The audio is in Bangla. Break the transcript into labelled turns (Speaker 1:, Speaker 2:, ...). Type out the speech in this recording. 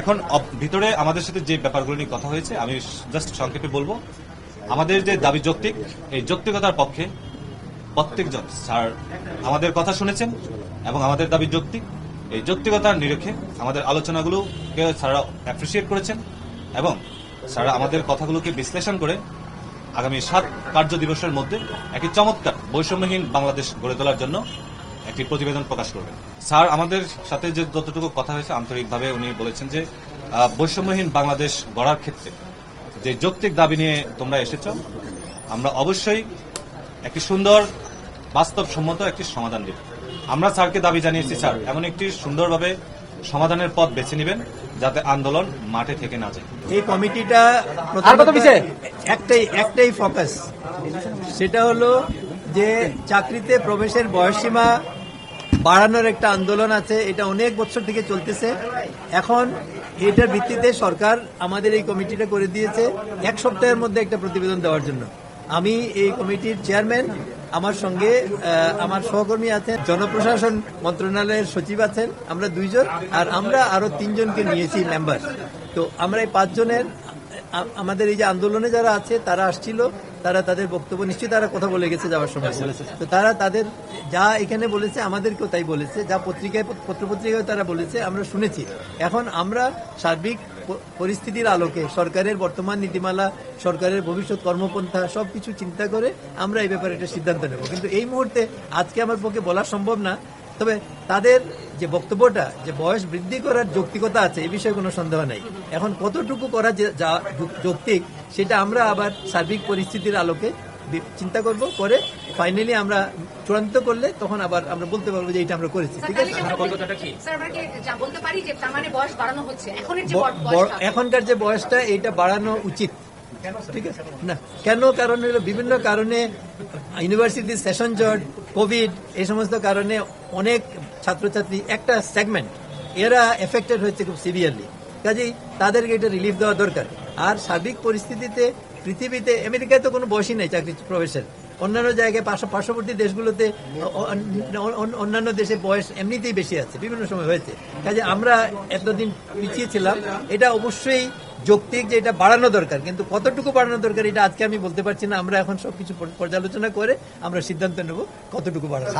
Speaker 1: এখন ভিতরে আমাদের সাথে যে ব্যাপারগুলো নিয়ে কথা হয়েছে, আমি জাস্ট সংক্ষেপে বলব। আমাদের যে দাবি যৌক্তিক, এই যৌক্তিকতার পক্ষে প্রত্যেকজন স্যার আমাদের কথা শুনেছেন এবং আমাদের দাবি যৌক্তিক। এই যৌক্তিকতার নিরিখে আমাদের আলোচনাগুলোকে স্যাররা অ্যাপ্রিসিয়েট করেছেন এবং স্যাররা আমাদের কথাগুলোকে বিশ্লেষণ করে আগামী সাত কার্য দিবসের মধ্যে একটি চমৎকার বৈষম্যহীন বাংলাদেশ গড়ে তোলার জন্য একটি প্রতিবেদন প্রকাশ করবেন। স্যার আমাদের সাথে যে যতটুকু কথা হয়েছে আন্তরিকভাবে উনি বলেছেন যে বৈষম্যহীন বাংলাদেশ গড়ার ক্ষেত্রে যে যৌক্তিক দাবি নিয়ে তোমরা এসেছ আমরা অবশ্যই একটি সুন্দর বাস্তবসম্মত একটি সমাধান দেব। আমরা স্যারকে দাবি জানিয়েছি স্যার এমন একটি সুন্দরভাবে সমাধানের পথ বেছে নেবেন যাতে আন্দোলন মাঠে থেকে না যায়।
Speaker 2: এই কমিটিটা
Speaker 3: আর কত বিষয়?
Speaker 2: একটাই একটাই ফোকাস সেটা হলো যে চাকরিতে প্রবেশের বয়সসীমা বাড়ানোর একটা আন্দোলন আছে, এটা অনেক বছর থেকে চলতেছে। এখন এটার ভিত্তিতে সরকার আমাদের এই কমিটিটা করে দিয়েছে এক সপ্তাহের মধ্যে একটা প্রতিবেদন দেওয়ার জন্য। আমি এই কমিটির চেয়ারম্যান, আমার সঙ্গে আমার সহকর্মী আছেন, জনপ্রশাসন মন্ত্রণালয়ের সচিব আছেন, আমরা দুইজন, আর আমরা আরও তিনজনকে নিয়েছি মেম্বার তো আমরা এই পাঁচজনের আমাদের এই যে আন্দোলনে যারা আছে তারা আসছিল তারা তাদের বক্তব্য নিশ্চয়ই তারা কথা বলে গেছে যাওয়ার সময়। তো তারা তাদের যা এখানে বলেছে আমাদেরকেও তাই বলেছে যা পত্রিকায় পত্রপত্রিকায় তারা বলেছে আমরা শুনেছি। এখন আমরা সার্বিক পরিস্থিতির আলোকে সরকারের বর্তমান নীতিমালা সরকারের ভবিষ্যৎ কর্মপন্থা সবকিছু চিন্তা করে আমরা এই ব্যাপারে একটা সিদ্ধান্ত নেব। কিন্তু এই মুহূর্তে আজকে আমার পক্ষে বলা সম্ভব না। তবে তাদের যে বক্তব্যটা যে বয়স বৃদ্ধি করার যৌক্তিকতা আছে এই বিষয়ে কোনো সন্দেহ নেই। এখন কতটুকু করা যে যা যৌক্তিক সেটা আমরা আবার সার্বিক পরিস্থিতির আলোকে চিন্তা করব করে ফাইনালি আমরা চূড়ান্ত করলে তখন আবার আমরা বলতে পারব যে এটা আমরা করেছি ঠিক আছে?
Speaker 4: স্যার আমরা কি যা বলতে পারি যে তার মানে
Speaker 2: এখনকার যে বয়সটা এটা বাড়ানো উচিত। ঠিক আছে? না কেন? কারণ হলো বিভিন্ন কারণে ইউনিভার্সিটি সেশন জট কোভিড এই সমস্ত কারণে অনেক ছাত্রছাত্রী, একটা সেগমেন্ট এরা এফেক্টেড হয়েছে খুব সিভিয়ারলি কাজেই তাদেরকে এটা রিলিফ দেওয়া দরকার। আর সার্বিক পরিস্থিতিতে পৃথিবীতে, আমেরিকায় তো কোনো বয়সই নেই চাকরি প্রবেশের। অন্যান্য জায়গায় পার্শ্ব- পার্শ্ববর্তী দেশগুলোতে অন্যান্য দেশে বয়স এমনিতেই বেশি আছে, বিভিন্ন সময় হয়েছে। কাজে আমরা এতদিন পিছিয়ে ছিলাম। এটা অবশ্যই যৌক্তিক যে এটা বাড়ানো দরকার, কিন্তু কতটুকু বাড়ানো দরকার এটা আজকে আমি বলতে পারছি না। আমরা এখন সবকিছু পর্যালোচনা করে আমরা সিদ্ধান্ত নেব কতটুকু বাড়ানো